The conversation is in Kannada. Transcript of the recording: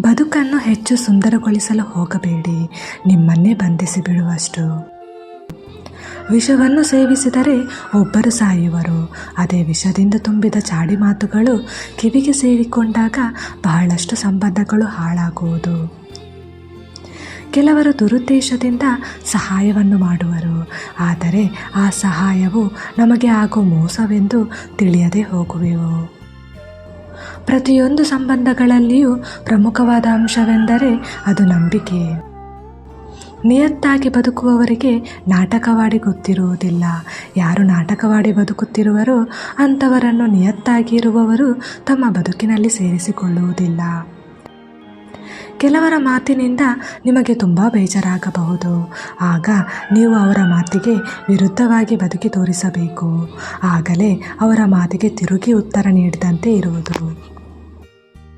ಬದುಕನ್ನು ಹೆಚ್ಚು ಸುಂದರಗೊಳಿಸಲು ಹೋಗಬೇಡಿ. ನಿಮ್ಮನ್ನೇ ಬಂಧಿಸಿ ಬಿಡುವಷ್ಟು. ವಿಷವನ್ನು ಸೇವಿಸಿದರೆ ಒಬ್ಬರು ಸಾಯುವರು. ಅದೇ ವಿಷದಿಂದ ತುಂಬಿದ ಚಾಡಿ ಮಾತುಗಳು ಕಿವಿಗೆ ಸೇರಿಕೊಂಡಾಗ ಬಹಳಷ್ಟು ಸಂಬಂಧಗಳು ಹಾಳಾಗುವುದು. ಕೆಲವರು ದುರುದ್ದೇಶದಿಂದ ಸಹಾಯವನ್ನು ಮಾಡುವರು. ಆದರೆ ಆ ಸಹಾಯವು ನಮಗೆ ಆಗೋ ಮೋಸವೆಂದು ತಿಳಿಯದೆ ಹೋಗುವೆವು. ಪ್ರತಿಯೊಂದು ಸಂಬಂಧಗಳಲ್ಲಿಯೂ ಪ್ರಮುಖವಾದ ಅಂಶವೆಂದರೆ ಅದು ನಂಬಿಕೆ. ನಿಯತ್ತಾಗಿ ಬದುಕುವವರಿಗೆ ನಾಟಕವಾಡಿ ಗೊತ್ತಿರುವುದಿಲ್ಲ. ಯಾರು ನಾಟಕವಾಡಿ ಬದುಕುತ್ತಿರುವರೋ ಅಂಥವರನ್ನು ನಿಯತ್ತಾಗಿ ಇರುವವರು ತಮ್ಮ ಬದುಕಿನಲ್ಲಿ ಸೇರಿಸಿಕೊಳ್ಳುವುದಿಲ್ಲ. ಕೆಲವರ ಮಾತಿನಿಂದ ನಿಮಗೆ ತುಂಬ ಬೇಜಾರಾಗಬಹುದು. ಆಗ ನೀವು ಅವರ ಮಾತಿಗೆ ವಿರುದ್ಧವಾಗಿ ಬದುಕಿ ತೋರಿಸಬೇಕು. ಆಗಲೇ ಅವರ ಮಾತಿಗೆ ತಿರುಗಿ ಉತ್ತರ ನೀಡಿದಂತೆ ಇರುವುದು.